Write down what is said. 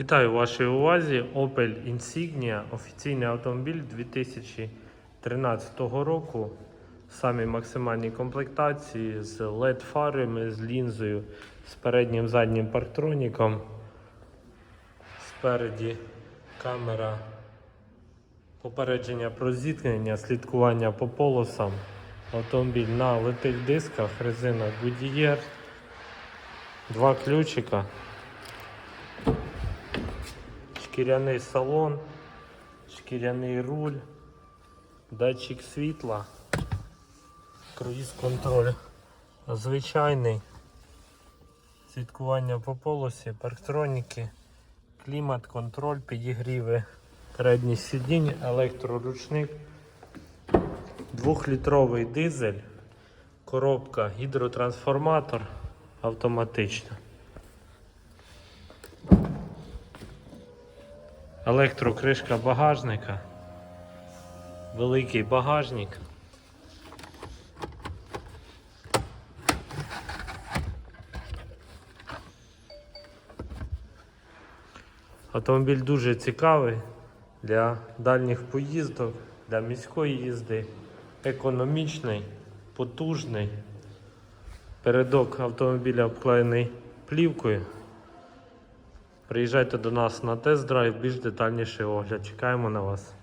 Вітаю вашій увазі Opel Insignia, офіційний автомобіль 2013 року. Самі максимальні комплектації з LED фарами, з лінзою, з переднім заднім парктроніком. Спереді камера попередження про зіткнення, слідкування по полосам. Автомобіль на литих дисках, резина Goodyear, два ключика. Шкіряний салон, шкіряний руль, датчик світла, круїз контроль звичайний, слідкування по полосі, парктроніки, клімат, контроль, підігріви, передні сидінь, електроручник, двохлітровий дизель, коробка, гідротрансформатор автоматична. Електрокришка багажника, великий багажник. Автомобіль дуже цікавий для дальніх поїздок, для міської їзди, економічний, потужний. Передок автомобіля обклеєний плівкою. Приїжджайте до нас на тест-драйв, більш детальніший огляд. Чекаємо на вас.